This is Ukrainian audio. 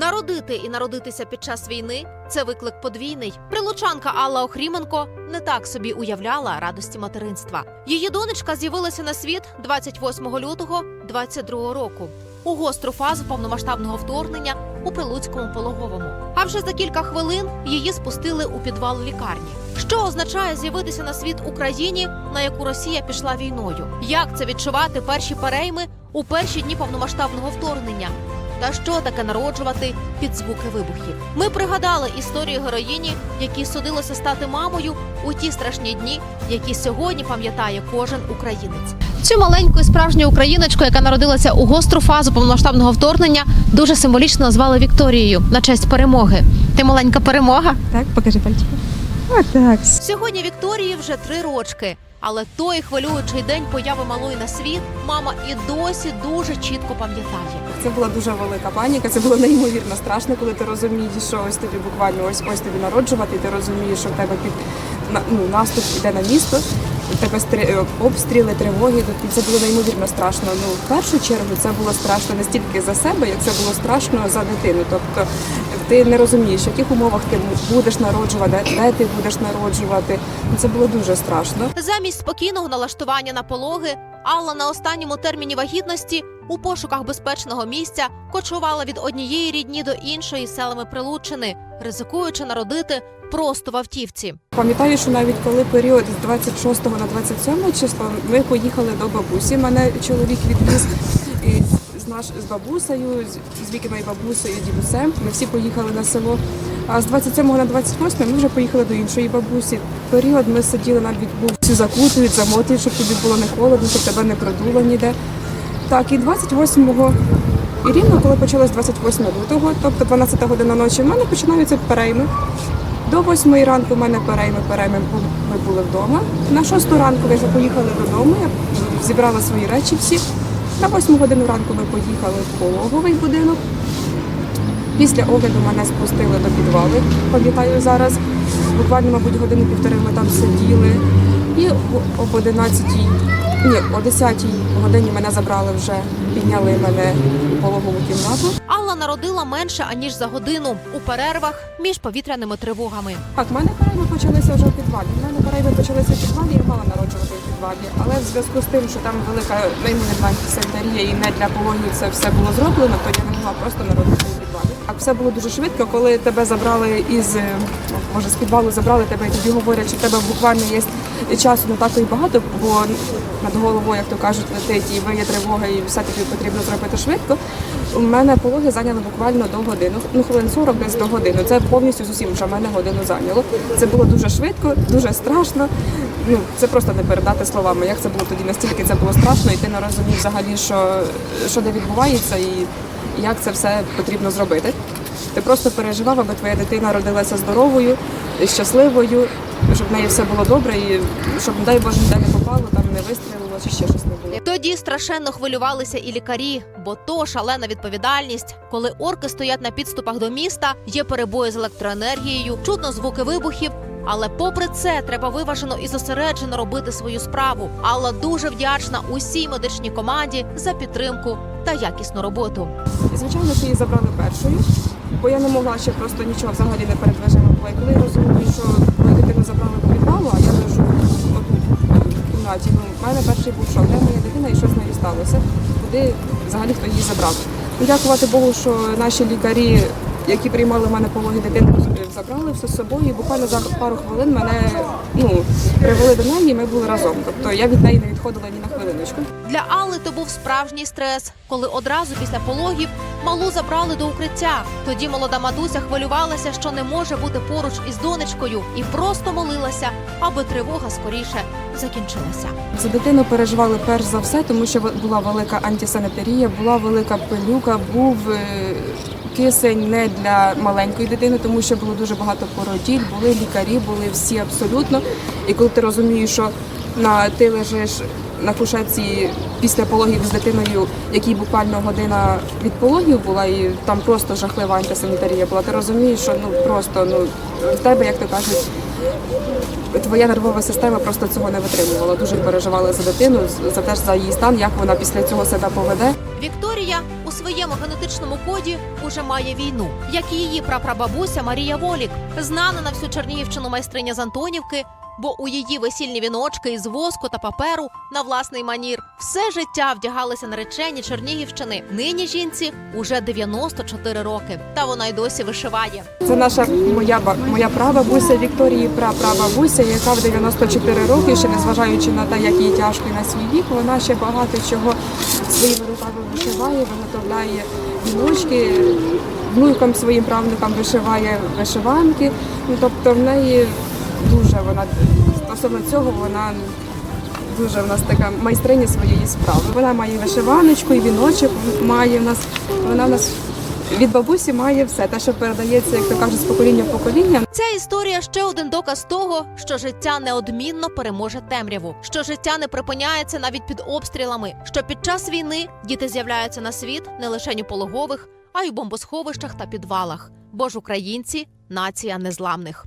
Народити і народитися під час війни це виклик подвійний. Прилучанка Алла Охріменко не так собі уявляла радості материнства. Її донечка з'явилася на світ 28 лютого 22 року. У гостру фазу повномасштабного вторгнення у прилуцькому пологовому. А вже за кілька хвилин її спустили у підвал лікарні. Що означає з'явитися на світ Україні, на яку Росія пішла війною? Як це відчувати перші перейми у перші дні повномасштабного вторгнення? Та що таке народжувати під звуки вибухів? Ми пригадали історію героїні, якій судилося стати мамою у ті страшні дні, які сьогодні пам'ятає кожен українець. Цю маленьку і справжню україночку, яка народилася у гостру фазу повномасштабного вторгнення, дуже символічно назвали Вікторією на честь перемоги. Ти маленька перемога. Так, покажи пальчик. Отак. Сьогодні Вікторії вже три рочки. Але той хвилюючий день появи малої на світ мама і досі дуже чітко пам'ятає. Це була дуже велика паніка. Це було неймовірно страшно, коли ти розумієш, що ось тобі буквально ось ось тобі народжувати. і Ти розумієш, що в тебе під ну, наступ іде на місто. Тебе обстріли, тривоги. це було неймовірно страшно. Ну, в першу чергу це було страшно не стільки за себе, як це було страшно за дитину. Тобто ти не розумієш, в яких умовах ти будеш народжувати, де ти будеш народжувати. Ну, Це було дуже страшно. Замість спокійного налаштування на пологи, Алла на останньому терміні вагітності у пошуках безпечного місця кочувала від однієї рідні до іншої селами Прилуччини, ризикуючи народити просто в автівці. Пам'ятаю, що навіть коли період з 26 на 27 число ми поїхали до бабусі. Мене чоловік відвіз з наш з бабусею, з, з вікиною бабусею, дідусем. Ми всі поїхали на село. А з 27 на 28 ми вже поїхали до іншої бабусі. Період ми сиділи навіть був всю закутують, замотують, щоб тобі було не холодно, щоб тебе не продуло ніде. Так, і 28-го і рівно, коли почалось 28 лютого, тобто 12 година ночі, в мене починаються перейми. До восьмої ранку в мене перейми, перейми ми були вдома. На шосту ранку ми вже поїхали додому. Я зібрала свої речі всі. На восьму годину ранку ми поїхали в пологовий будинок. Після огляду мене спустили до підвали, пам'ятаю зараз. Буквально, мабуть, години півтори ми там сиділи. І об 11, ні, о 10 годині мене забрали вже, підняли мене у пологову кімнату. Алла народила менше аніж за годину у перервах між повітряними тривогами. Так, в мене перейми почалися вже в підвалі. В мене перейми почалися в підвалі, я мала народжувати в підвалі. Але в зв'язку з тим, що там велика неймовірна санітарія і не для пологів це все було зроблено, то я не могла просто народити в підвалі. Все було дуже швидко, коли тебе забрали із е, може з підвалу забрали тебе і тобі говорять, що в тебе буквально є часу не так і багато, бо над головою, як то кажуть, летить і виє тривога, і все тобі потрібно зробити швидко. У мене пологи зайняли буквально до години, ну хвилин 40 десь до години. Це повністю з усім вже мене годину зайняло. Це було дуже швидко, дуже страшно. Ну це просто не передати словами. Як це було тоді, настільки це було страшно, і ти не розумів взагалі, що, що де відбувається, і як це все потрібно зробити. Ти просто переживав, аби твоя дитина родилася здоровою, щасливою, щоб в неї все було добре, і щоб, дай Боже, ніде не попало, там не вистрілило чи ще щось не було. Тоді страшенно хвилювалися і лікарі, бо то шалена відповідальність. Коли орки стоять на підступах до міста, є перебої з електроенергією, чутно звуки вибухів. Але попри це треба виважено і зосереджено робити свою справу. Алла дуже вдячна усій медичній команді за підтримку та якісну роботу. Звичайно, що її забрали першою, бо я не могла ще просто нічого взагалі не передвижила було. І коли розумію, що мою дитину забрали по підвалу, а я лежу в кімнаті. Ну, в мене перший був шок, де моя дитина і що з нею сталося, куди взагалі хто її забрав. Дякувати Богу, що наші лікарі, які приймали в мене пологи дитини, забрали все з собою. І буквально за пару хвилин мене ну, привели до неї, і ми були разом. Тобто я від неї не відходила ні на хвилиночку. Для Алли то був справжній стрес, коли одразу після пологів малу забрали до укриття. Тоді молода матуся хвилювалася, що не може бути поруч із донечкою, і просто молилася, аби тривога скоріше закінчилася. За дитину переживали перш за все, тому що була велика антисанітарія, була велика пилюка, був е, кисень не для маленької дитини, тому що було дуже багато породіль, були лікарі, були всі абсолютно. І коли ти розумієш, що на ти лежиш на кушетці після пологів з дитиною, якій буквально година від пологів була, і там просто жахлива антисанітарія була. Ти розумієш, що ну просто ну в тебе, як то кажуть, твоя нервова система просто цього не витримувала. Дуже переживала за дитину, за теж за її стан, як вона після цього себе поведе. Вікторія у своєму генетичному коді уже має війну, як і її прапрабабуся Марія Волік, знана на всю Чернігівщину майстриня з Антонівки. Бо у її весільні віночки із воску та паперу на власний манір все життя вдягалися наречені Чернігівщини. Нині жінці уже 94 роки, та вона й досі вишиває. Це наша моя моя прабабуся Вікторії, прапрабабуся, яка в 94 роки, ще незважаючи на те, як їй тяжко на свій вік, вона ще багато чого своїми руками вишиває, виготовляє віночки, внукам своїм правнукам вишиває вишиванки. Ну, тобто в неї дуже вона стосовно цього вона. Дуже в нас така майстриня своєї справи. Вона має вишиваночку і віночок має в нас. Вона в нас від бабусі має все, те, що передається, як то кажуть, з покоління в покоління. Ця історія ще один доказ того, що життя неодмінно переможе темряву, що життя не припиняється навіть під обстрілами, що під час війни діти з'являються на світ не лише у пологових, а й у бомбосховищах та підвалах. Бо ж українці нація незламних.